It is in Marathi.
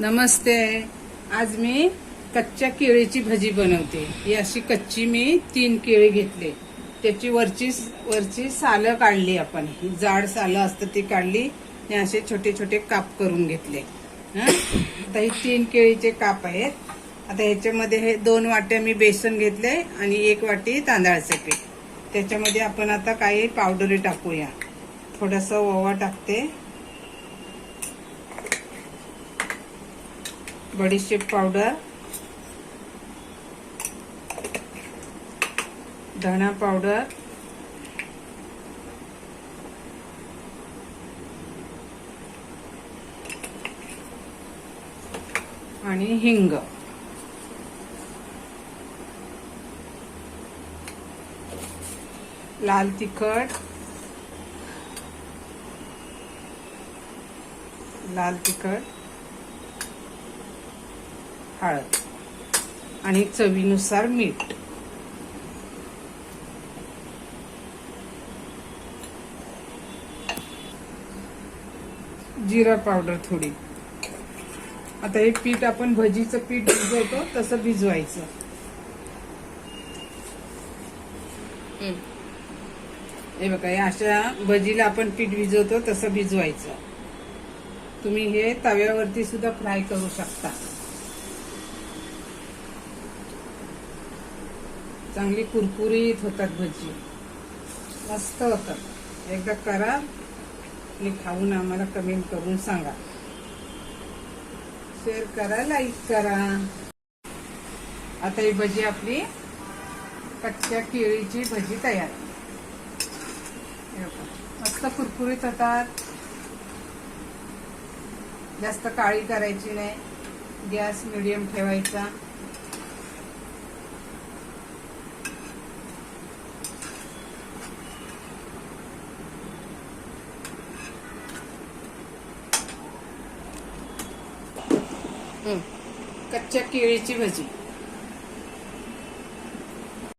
नमस्ते. आज मी कच्च्या केळीची भजी बनवते. ही अशी कच्ची मी तीन केळी घेतले. त्याची वरची वरची सालं काढली आपण. ही जाड सालं असतं ती काढली. आणि असे छोटे छोटे काप करून घेतले. आता ही तीन केळीचे काप आहेत. आता ह्याच्यामध्ये हे दोन वाट्या मी बेसन घेतले आणि एक वाटी तांदळाचे पीठ. त्याच्यामध्ये आपण आता काही पावडरी टाकूया. थोडासा ओवा टाकते. बडीशेप पावडर धणा पावडर आणि हिंग. लाल तिखट लाल तिखट हळद आणि चवीनुसार मीठ. जिरा पावडर थोडी. आता हे पीठ आपण भजीचं पीठ भिजवतो तसं भिजवायचं. हे बघा या अशा भजीला आपण पीठ भिजवतो तसं भिजवायचं. तुम्ही हे तव्यावरती सुद्धा फ्राय करू शकता. चांगली कुरकुरीत होतात भजी. मस्त होतात. एकदा करा आणि खाऊन आम्हाला कमेंट करून सांगा. शेअर करा लाईक करा. आता ही भजी आपली कच्च्या केळीची भजी तयार. मस्त कुरकुरीत होतात. जास्त काळी करायची नाही. गॅस मिडियम ठेवायचा. कच्च्या केळीची भजी.